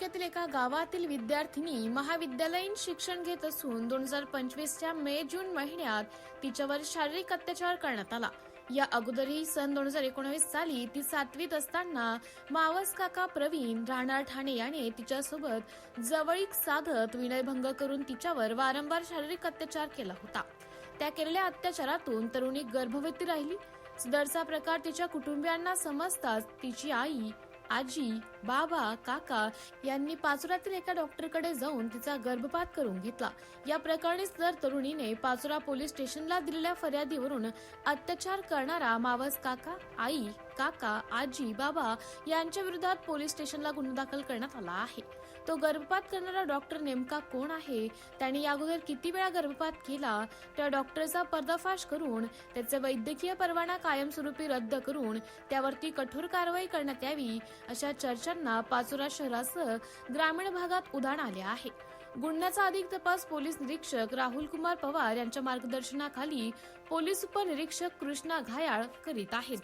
तालुक्यातील एका गावातील विद्यार्थिनी महाविद्यालयीन शिक्षण घेत असून दोन हजार पंचवीसच्या मे जून महिन्यात तिच्यावर शारीरिक अत्याचार करण्यात आला. या अगोदरही सन दोन हजार एकोणवीस साली ती सातवीत असताना मावस काका प्रवीण राहणार ठाणे याने तिच्यासोबत जवळीक साधत विनयभंग करून तिच्यावर वारंवार शारीरिक अत्याचार केला होता. त्या केलेल्या अत्याचारातून तरुणी गर्भवती राहिली. सदरचा प्रकार तिच्या कुटुंबियांना समजताच तिची आई आजी बाबा काका यांनी पाचोऱ्यातील एका डॉक्टरकडे जाऊन तिचा गर्भपात करून घेतला. या प्रकरणी सदर तरुणीने पाचोरा पोलीस स्टेशनला दिलेल्या फर्यादीवरून अत्याचार करणारा मावस काका आई काका आजी बाबा यांच्या विरोधात पोलीस स्टेशनला गुन्हा दाखल करण्यात आला आहे. तो गर्भपात करणारा डॉक्टर नेमका कोण आहे? त्याने याअगोदर किती वेळा गर्भपात केला? त्या डॉक्टरचा पर्दाफाश करून त्याचे वैद्यकीय परवाना कायमस्वरूपी रद्द करून त्यावरती कठोर कारवाई करण्यात यावी अशा चर्चांना पाचोरा शहरासह ग्रामीण भागात उधाण आले आहे. गुन्ह्याचा अधिक तपास पोलीस निरीक्षक राहुल कुमार पवार यांच्या मार्गदर्शनाखाली पोलीस उपनिरीक्षक कृष्णा घायाळ करीत आहेत.